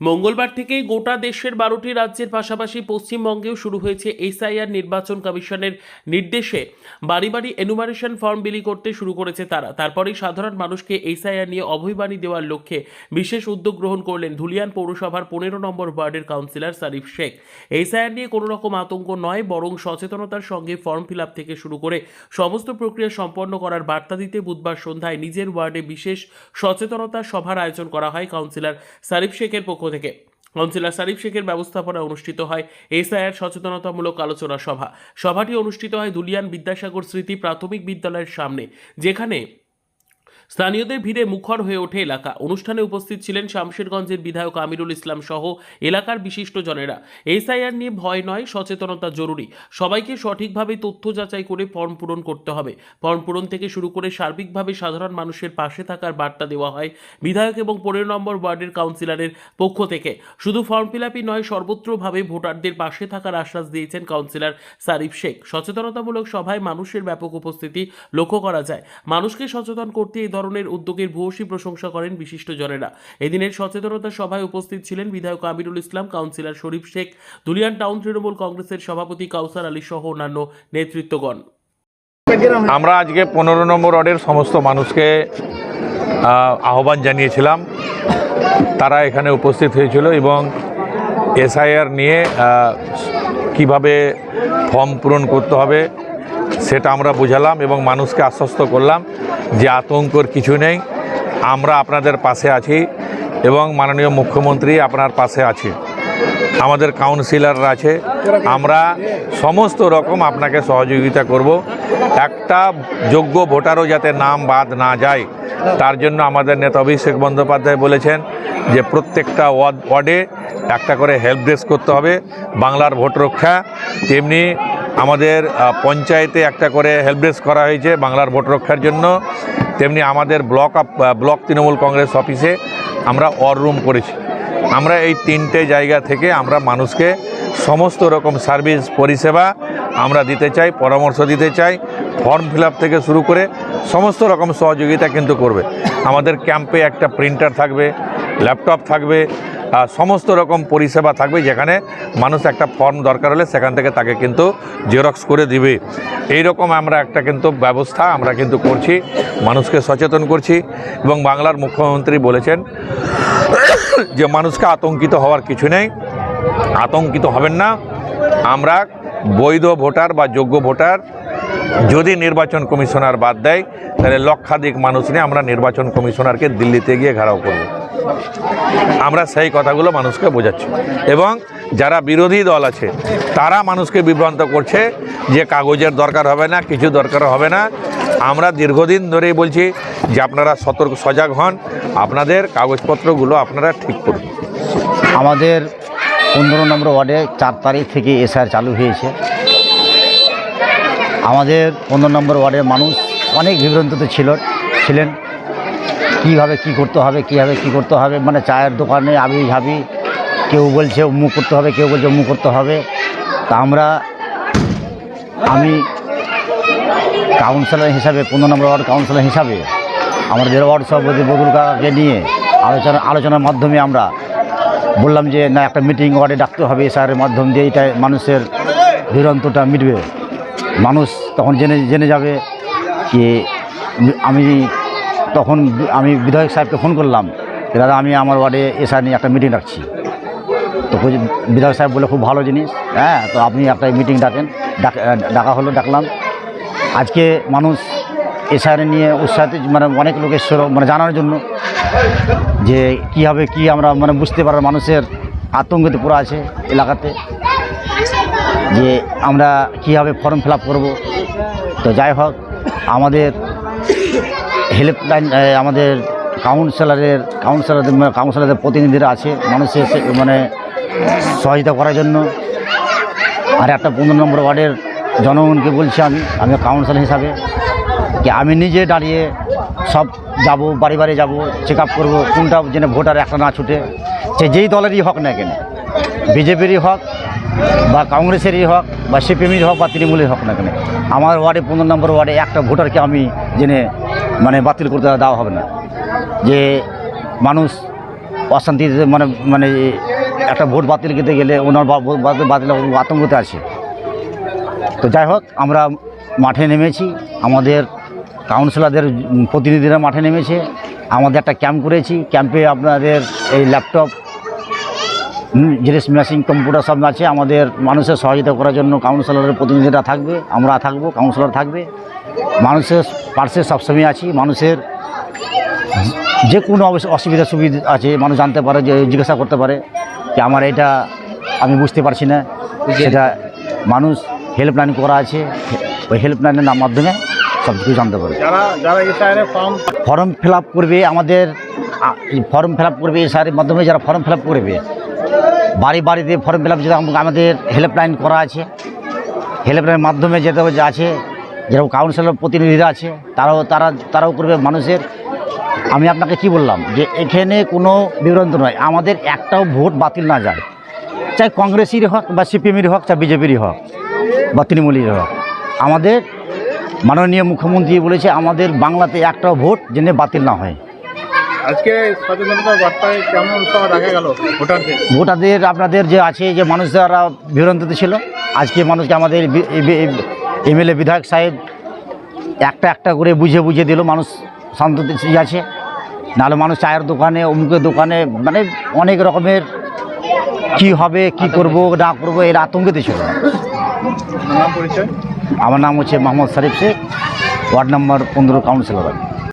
মঙ্গলবার থেকেই গোটা দেশের বারোটি রাজ্যের পাশাপাশি পশ্চিমবঙ্গেও শুরু হয়েছে এসআইআর নির্বাচন কমিশনের নির্দেশে বাড়ি বাড়ি এনুমারেশন ফর্ম বিলি করতে শুরু করেছে তারা। তারপরেই সাধারণ মানুষকে এসআইআর নিয়ে অভয়বাণী দেওয়ার লক্ষ্যে বিশেষ উদ্যোগ গ্রহণ করলেন ধুলিয়ান পৌরসভার পনেরো নম্বর ওয়ার্ডের কাউন্সিলর সারিফ শেখ। এসআইআর নিয়ে কোনো রকম আতঙ্ক নয়, বরং সচেতনতার সঙ্গে ফর্ম ফিল থেকে শুরু করে সমস্ত প্রক্রিয়া সম্পন্ন করার বার্তা দিতে বুধবার সন্ধ্যায় নিজের ওয়ার্ডে বিশেষ সচেতনতা সভার আয়োজন করা হয় কাউন্সিলর সারিফ শেখের পক্ষ থেকে। কাউন্সিলর সারিফ শেখের ব্যবস্থাপনা অনুষ্ঠিত হয় এসআইআর সচেতনতামূলক আলোচনা সভা। সভাটি অনুষ্ঠিত হয় দুলিয়ান বিদ্যাসাগর স্মৃতি প্রাথমিক বিদ্যালয়ের সামনে, যেখানে স্থানীয়দের ভিড়ে মুখর হয়ে ওঠে এলাকা। অনুষ্ঠানে উপস্থিত ছিলেন শামশেরগঞ্জের বিধায়ক আমিরুল ইসলাম সহ এলাকার বিশিষ্ট জনেরা এসআইআর নিয়ে ভয় নয়, সচেতনতা জরুরি। সবাইকে সঠিকভাবে তথ্য যাচাই করে ফর্ম পূরণ করতে হবে। ফর্ম পূরণ থেকে শুরু করে সার্বিকভাবে সাধারণ মানুষের পাশে থাকার বার্তা দেওয়া হয় বিধায়ক এবং পনেরো নম্বর ওয়ার্ডের কাউন্সিলরের পক্ষ থেকে। শুধু ফর্ম ফিলাপই নয়, সর্বত্রভাবে ভোটারদের পাশে থাকার আশ্বাস দিয়েছেন কাউন্সিলর সারিফ শেখ। সচেতনতামূলক সভায় মানুষের ব্যাপক উপস্থিতি লক্ষ্য করা যায়। মানুষকে সচেতন করতে এই ধরনের উদ্যোগের ভূয়সী প্রশংসা করেন বিশিষ্ট জনেরা এদিনের সচেতনতা সভায় উপস্থিত ছিলেন বিধায়ক আমিরুল ইসলাম, কাউন্সিলর শরীফ শেখ, দুলিয়ান টাউন তৃণমূল কংগ্রেসের সভাপতি কাউসার আলী সহ অন্যান্য নেতৃত্বগণ। আমরা আজকে পনেরো নম্বর ওয়ার্ডের সমস্ত মানুষকে আহ্বান জানিয়েছিলাম। তারা এখানে উপস্থিত হয়েছিল এবং এসআইআর নিয়ে কীভাবে ফর্ম পূরণ করতে হবে সেটা আমরা বোঝালাম এবং মানুষকে আশ্বস্ত করলাম। যে আতঙ্কর কিছু নেই। আমরা আপনাদের পাশে আছি এবং মাননীয় মুখ্যমন্ত্রী আপনার পাশে আছে। আমাদের কাউন্সিলররা আছে। আমরা সমস্ত রকম আপনাকে সহযোগিতা করব। একটা যোগ্য ভোটারও যাতে নাম বাদ না যায়, তার জন্য আমাদের নেতা অভিষেক বন্দ্যোপাধ্যায় বলেছেন যে প্রত্যেকটা ওয়ার্ড, ওয়ার্ডে একটা করে হেল্প ডেস্ক করতে হবে। বাংলার ভোট রক্ষা, তেমনি আমাদের পঞ্চায়েতে একটা করে হেল্প ডেস্ক করা হয়েছে বাংলার ভোট রক্ষার জন্য। তেমনি আমাদের ব্লক ব্লক তৃণমূল কংগ্রেস অফিসে আমরা অর রুম করেছি। আমরা এই তিনটে জায়গা থেকে আমরা মানুষকে সমস্ত রকম সার্ভিস পরিষেবা আমরা দিতে চাই, পরামর্শ দিতে চাই ফর্ম ফিল থেকে শুরু করে সমস্ত রকম সহযোগিতা কিন্তু করবে। আমাদের ক্যাম্পে একটা প্রিন্টার থাকবে ল্যাপটপ থাকবে সমস্ত রকম পরিষেবা থাকবে যেখানে মানুষ একটা ফর্ম দরকার হলে সেখান থেকে তাকে কিন্তু জেরক্স করে দিবে। এই রকম আমরা একটা কিন্তু ব্যবস্থা আমরা কিন্তু করছি, মানুষকে সচেতন করছি এবং বাংলার মুখ্যমন্ত্রী বলেছেন যে মানুষকে আতঙ্কিত হওয়ার কিছু নেই, আতঙ্কিত হবেন না। আমরা বৈধ ভোটার বা যোগ্য ভোটার যদি নির্বাচন কমিশনার বাদ দেয়, তাহলে লক্ষাধিক মানুষ নিয়ে আমরা নির্বাচন কমিশনারকে দিল্লিতে গিয়ে ঘেরাও করব। আমরা সেই কথাগুলো মানুষকে বোঝাচ্ছি। এবং যারা বিরোধী দল আছে, তারা মানুষকে বিভ্রান্ত করছে যে কাগজের দরকার হবে না, কিছু দরকার হবে না। আমরা দীর্ঘদিন ধরেই বলছি যে আপনারা সতর্ক, সজাগ হন। আপনাদের কাগজপত্রগুলো আপনারা ঠিক করুন। আমাদের পনেরো নম্বর ওয়ার্ডে চার তারিখ থেকে এসআর চালু হয়েছে। আমাদের পনেরো নম্বর ওয়ার্ডের মানুষ অনেক বিভ্রান্ততে ছিল, ছিলেন। কীভাবে কি করতে হবে, কীভাবে কি করতে হবে মানে চায়ের দোকানে আবি ঝাবি, কেউ বলছে অমুক করতে হবে, কেউ বলছে অমুক করতে হবে। তা আমরা, আমি কাউন্সিলর হিসাবে, পনেরো নম্বর ওয়ার্ড কাউন্সিলর হিসাবে, আমাদের ওয়ার্ড সভাপতি বদুল কাকাকে নিয়ে আলোচনা আলোচনার মাধ্যমে আমরা বললাম যে, না, একটা মিটিং ওয়ার্ডে ডাকতে হবে স্যারের মাধ্যম দিয়ে এটা মানুষের বিরন্তটা মিটবে। মানুষ তখন জেনে জেনে যাবে যে আমি তখন আমি বিধায়ক সাহেবকে ফোন করলাম দাদা, আমি আমার ওয়ার্ডে এসআর নিয়ে একটা মিটিং ডাকছি। তো বিধায়ক সাহেব বলে খুব ভালো জিনিস। হ্যাঁ তো আপনি একটা মিটিং ডাকেন। ডাক- হলো, ডাকলাম। আজকে মানুষ এসআর নিয়ে উৎসাহিত মানে অনেক লোক এসেছিল মানে জানার জন্য যে কীভাবে কি আমরা মানে বুঝতে পারার মানুষের আতঙ্কতে পুরো আছে এলাকাতে। যে আমরা কীভাবে ফর্ম ফিল আপ করব। তো যাই হোক, আমাদের হেল্পলাইন আমাদের কাউন্সিলরের কাউন্সিলরদের কাউন্সিলরদের প্রতিনিধিরা আছে, মানুষের মানে সহযোগিতা করার জন্য। আর একটা পনেরো নম্বর ওয়ার্ডের জনগণকে বলছি আমি আমি কাউন্সিলর হিসাবে, যে আমি নিজে দাঁড়িয়ে সব যাব, বাড়ি বাড়ি যাব চেক আপ করব, কোনটা যেন ভোটার একটা না ছুটে, সে যেই দলেরই হোক না কেন, বিজেপিরই হোক বা কংগ্রেসেরই হোক, বা সিপিএমের হোক, বা তৃণমূলের হোক না কেন? আমার ওয়ার্ডে পনেরো নম্বর ওয়ার্ডে একটা ভোটারকে আমি জেনে মানে বাতিল করতে দেওয়া হবে না। যে মানুষ অশান্তিতে মানে মানে একটা ভোট বাতিল করতে গেলে ওনার বাতিল আতঙ্কতে আছে। তো যাই হোক, আমরা মাঠে নেমেছি, আমাদের কাউন্সিলরদের প্রতিনিধিরা মাঠে নেমেছে, আমাদের একটা ক্যাম্প করেছি। ক্যাম্পে আপনাদের এই ল্যাপটপ জেরেক্স মেশিন কম্পিউটার সব আছে আমাদের মানুষের সহযোগিতা করার জন্য কাউন্সিলরের প্রতিনিধিরা থাকবে আমরা থাকব কাউন্সিলর থাকবে। মানুষের পার্শ্বে সবসময় আছি মানুষের যে কোনো অসুবিধা সুবিধা আছে মানুষ জানতে পারে যে জিজ্ঞাসা করতে পারে যে আমার এটা আমি বুঝতে পারছি না। সেটা মানুষ হেল্পলাইন করা আছে ওই হেল্পলাইনের নাম মাধ্যমে সব কিছু জানতে পারে যারা যারা এসআইআর ফর্ম ফিল আপ করবে আমাদের ফর্ম ফিল আপ করবে এসআরের মাধ্যমে যারা ফর্ম ফিল আপ করবে বাড়ি বাড়িতে ফর্ম ফিল আমাদের হেল্পলাইন করা আছে। হেল্পলাইনের মাধ্যমে যেটা যে আছে। যেরকম কাউন্সিলর প্রতিনিধিরা আছে, তারাও তারা তারাও করবে মানুষের। আমি আপনাকে কি বললাম? যে এখানে কোনো বিভ্রান্ত নয়। আমাদের একটাও ভোট বাতিল না যায়। চাই কংগ্রেসেরই হোক বা সিপিএমেরই হোক, চাই বিজেপিরই হোক বা তৃণমূলেরই হোক। আমাদের মাননীয় মুখ্যমন্ত্রী বলেছে, আমাদের বাংলাতে একটাও ভোট যেন বাতিল না হয়। আজকে সচেতনতার বার্তায় কেমন উৎসাহ দেখা গেল ভোটারদের? ভোটারদের আপনাদের যে আছে যে মানুষ যারা বিভ্রান্তিতে ছিল আজকে মানুষকে আমাদের এমএলএ বিধায়ক সাহেব একটা একটা করে বুঝে বুঝে দিল মানুষ শান্ততে আছে। নাহলে মানুষ চায়ের দোকানে অমুকের দোকানে মানে অনেক রকমের কি হবে কি করব না করব এর আতঙ্কেতে ছিল। আমার নাম হচ্ছে মোহাম্মদ শরীফ শেখ ওয়ার্ড নম্বর পনেরো কাউন্সিলর।